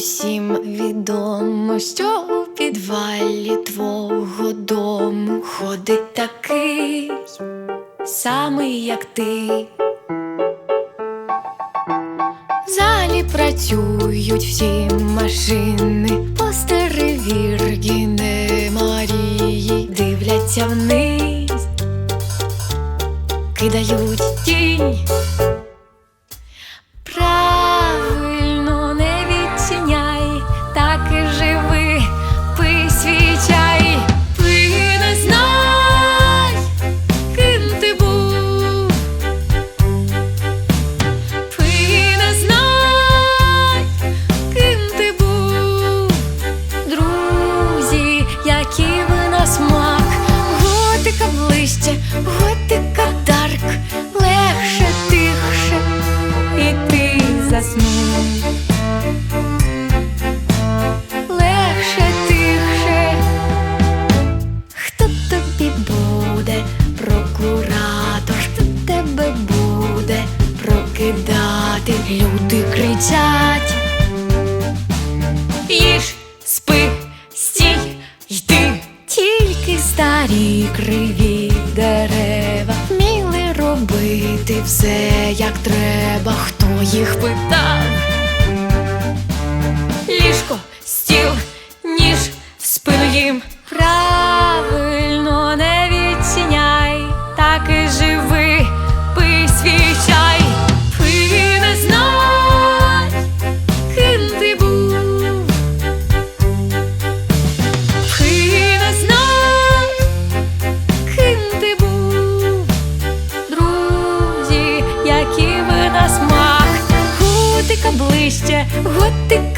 Усім відомо, що у підвалі твого дому ходить такий самий, як ти. В залі працюють всі машини, постери Віргіни Марії дивляться вниз, кидають прокидати, люди кричать. Їж, спи, стій, йди. Тільки старі криві дерева вміли робити все, як треба, хто їх питав. Ліжко, стіл, ніж в спину їм. Готика ближче,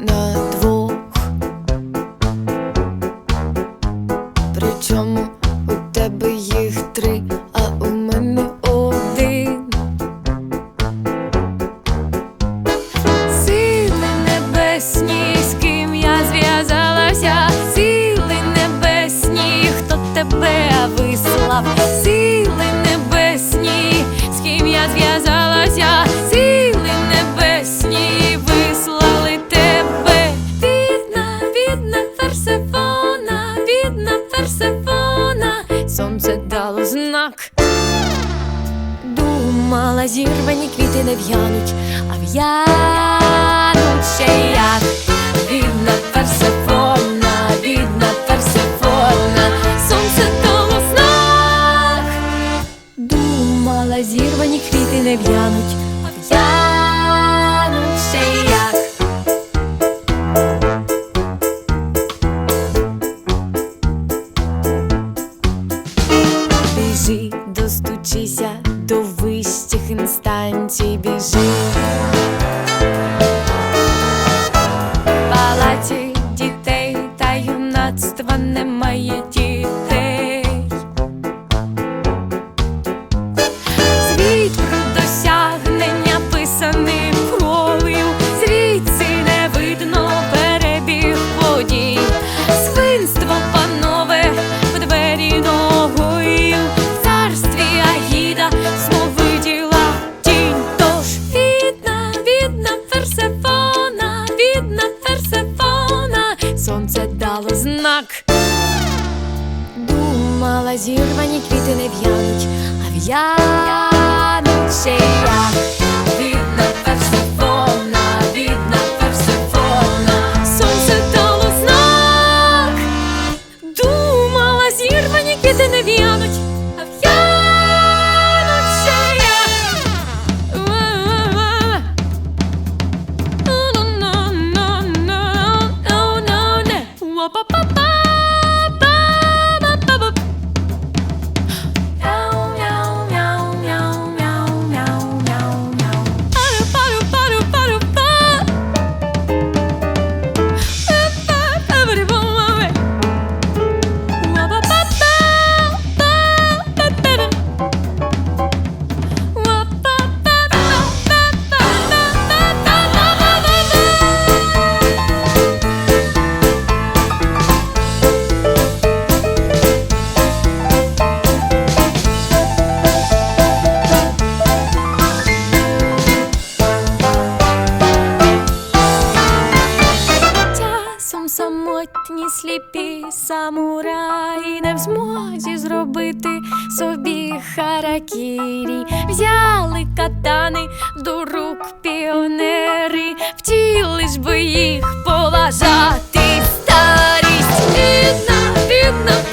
на двох. Причому у тебе їх три, зірвані квіти не в'януть, а в'януть ще як Відна Персефона, відна Персефона, сонце того знак. Думала, зірвані квіти не в'януть, а в'януть зірвані квіти не в'януть, а в'януть. самурай не в змозі зробити собі харакірі, взяли катани до рук піонери, втілись би їх поважати старість. Бідна, бідна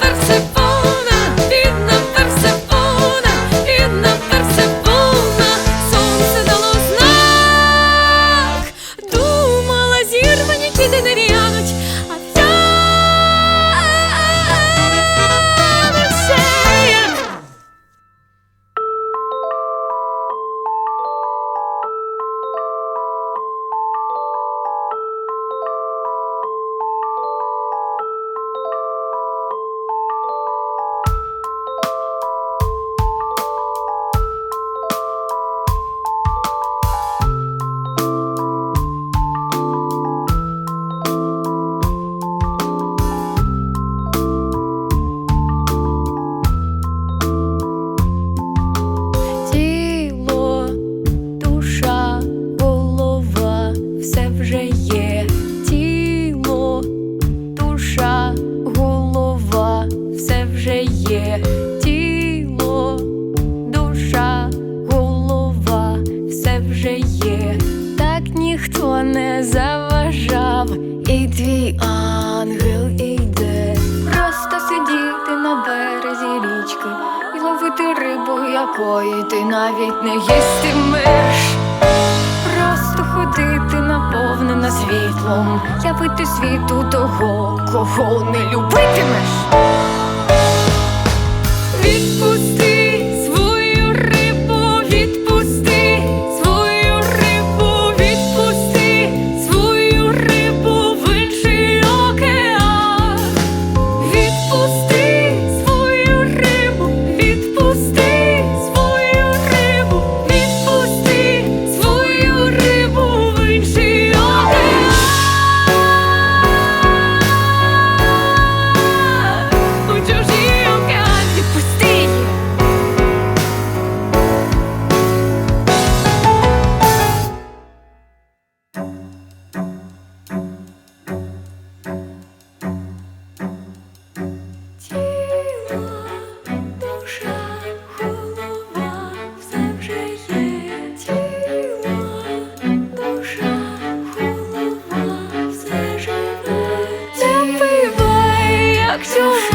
не заважав, і твій ангел йде Просто сидіти на березі річки і ловити рибу, якої ти навіть не їстимеш. Просто ходити наповнена світлом, явити світу того, кого не любитимеш. Відпусти you